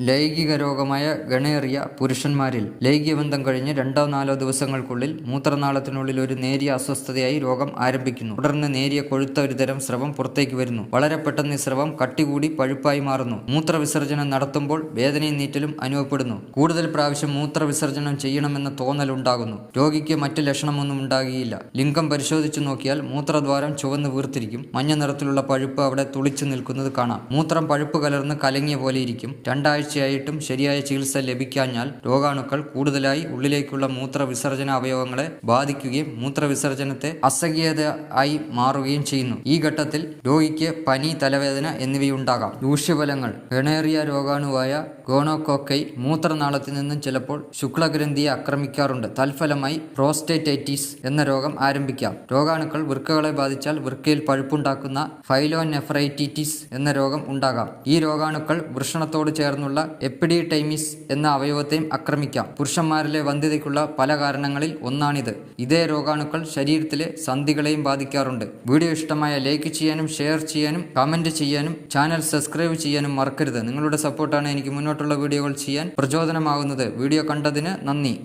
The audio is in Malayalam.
ലൈംഗിക രോഗമായ ഗണേറിയ പുരുഷന്മാരിൽ ലൈംഗികബന്ധം കഴിഞ്ഞ് രണ്ടോ നാലോ ദിവസങ്ങൾക്കുള്ളിൽ മൂത്രനാളത്തിനുള്ളിൽ ഒരു നേരിയ അസ്വസ്ഥതയായി രോഗം ആരംഭിക്കുന്നു. തുടർന്ന് നേരിയ കൊഴുത്ത ഒരു ഒരുതരം സ്രവം പുറത്തേക്ക് വരുന്നു. വളരെ പെട്ടെന്ന് ഈ സ്രവം കട്ടികൂടി പഴുപ്പായി മാറുന്നു. മൂത്രവിസർജനം നടത്തുമ്പോൾ വേദനയും നീറ്റലും അനുഭവപ്പെടുന്നു. കൂടുതൽ പ്രാവശ്യം മൂത്രവിസർജനം ചെയ്യണമെന്ന തോന്നലുണ്ടാകുന്നു രോഗിക്ക് മറ്റ് ലക്ഷണമൊന്നും ഉണ്ടാകുകയില്ല. ലിംഗം പരിശോധിച്ചു നോക്കിയാൽ മൂത്രദ്വാരം ചുവന്ന് വീർത്തിരിക്കും. മഞ്ഞ നിറത്തിലുള്ള പഴുപ്പ് അവിടെ തുളിച്ചു നിൽക്കുന്നത് കാണാം. മൂത്രം പഴുപ്പ് കലർന്ന് കലങ്ങിയ പോലെ ഇരിക്കും. രണ്ടാഴ്ചയായിട്ടും ശരിയായ ചികിത്സ ലഭിക്കാഞ്ഞാൽ രോഗാണുക്കൾ കൂടുതലായി ഉള്ളിലേക്കുള്ള മൂത്രവിസർജന അവയവങ്ങളെ ബാധിക്കുകയും മൂത്രവിസർജനത്തെ അസഹ്യത ആയി മാറുകയും ചെയ്യുന്നു. ഈ ഘട്ടത്തിൽ രോഗിക്ക് പനി തലവേദന എന്നിവയുണ്ടാകാം. ദൂഷ്യഫലങ്ങൾ. ഗണേറിയ രോഗാണുവായ ഗോണോകോക്കൈ മൂത്രനാളത്തിൽ നിന്നും ചിലപ്പോൾ ശുക്ലഗ്രന്ഥിയെ ആക്രമിക്കാറുണ്ട്. തൽഫലമായി പ്രോസ്റ്റേറ്റൈറ്റിസ് എന്ന രോഗം ആരംഭിക്കാം. രോഗാണുക്കൾ വൃക്കകളെ ബാധിച്ചാൽ വൃക്കയിൽ പഴുപ്പുണ്ടാക്കുന്ന ഫൈലോനെഫ്രൈറ്റിറ്റിസ് എന്ന രോഗം ഉണ്ടാകാം. ഈ രോഗാണുക്കൾ വൃഷണത്തോട് ചേർന്നുള്ള എപ്പിഡിടൈമിസ് എന്ന അവയവത്തെയും ആക്രമിക്കാം. പുരുഷന്മാരിലെ വന്ധ്യതയ്ക്കുള്ള പല കാരണങ്ങളിൽ ഒന്നാണിത്. ഇതേ രോഗാണുക്കൾ ശരീരത്തിലെ സന്ധികളെയും ബാധിക്കാറുണ്ട്. വീഡിയോ ഇഷ്ടമായ ലൈക്ക് ചെയ്യാനും ഷെയർ ചെയ്യാനും കമന്റ് ചെയ്യാനും ചാനൽ സബ്സ്ക്രൈബ് ചെയ്യാനും മറക്കരുത്. നിങ്ങളുടെ സപ്പോർട്ടാണ് എനിക്ക് മുന്നോട്ടുള്ള വീഡിയോകൾ ചെയ്യാൻ പ്രചോദനമാകുന്നത്. വീഡിയോ കണ്ടതിന് നന്ദി.